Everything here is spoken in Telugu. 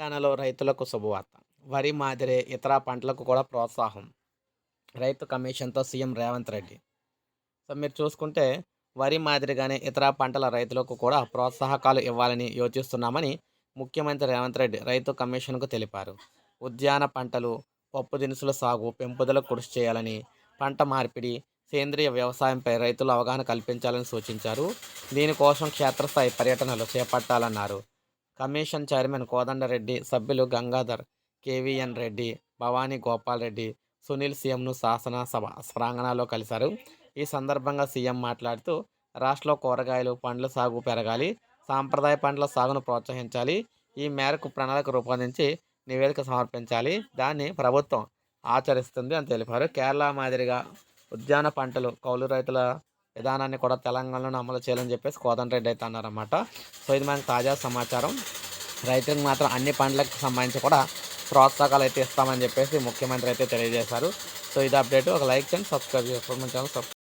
తెలంగాణలో రైతులకు శుభవార్త. వరి మాదిరే ఇతర పంటలకు కూడా ప్రోత్సాహం. రైతు కమిషన్తో సీఎం రేవంత్ రెడ్డి. సో మీరు చూసుకుంటే వరి మాదిరిగానే ఇతర పంటల రైతులకు కూడా ప్రోత్సాహకాలు ఇవ్వాలని యోచిస్తున్నామని ముఖ్యమంత్రి రేవంత్ రెడ్డి రైతు కమిషన్కు తెలిపారు. ఉద్యాన పంటలు పప్పు దినుసుల సాగు పెంపుదలకు కృషి చేయాలని పంట మార్పిడి సేంద్రియ వ్యవసాయంపై రైతులు అవగాహన కల్పించాలని సూచించారు. దీనికోసం క్షేత్రస్థాయి పర్యటనలు చేపట్టాలన్నారు. కమిషన్ చైర్మన్ కోదండరెడ్డి సభ్యులు గంగాధర్ కేవీఎన్ రెడ్డి భవానీ గోపాల్ రెడ్డి సునీల్ సీఎంను శాసన సభ కలిశారు. ఈ సందర్భంగా సీఎం మాట్లాడుతూ రాష్ట్రంలో కూరగాయలు పండ్ల సాగు పెరగాలి సాంప్రదాయ పండ్ల సాగును ప్రోత్సహించాలి ఈ మేరకు ప్రణాళిక రూపొందించి నివేదిక సమర్పించాలి దాన్ని ప్రభుత్వం ఆచరిస్తుంది అని తెలిపారు. కేరళ మాదిరిగా ఉద్యాన పంటలు కౌలు రైతుల విధానాన్ని కూడా తెలంగాణలో అమలు చేయాలని చెప్పేసి కోదండరెడ్డి అయితే అన్నారన్నమాట. సో ఇది మనకు తాజా సమాచారం. రైతులకు మాత్రం అన్ని పండ్లకు సంబంధించి కూడా ప్రోత్సాహకాలు అయితే ఇస్తామని చెప్పేసి ముఖ్యమంత్రి అయితే తెలియజేశారు. సో ఇది అప్డేట్. ఒక లైక్ చేయండి సబ్స్క్రైబ్ చేసుకోండి మన ఛానల్.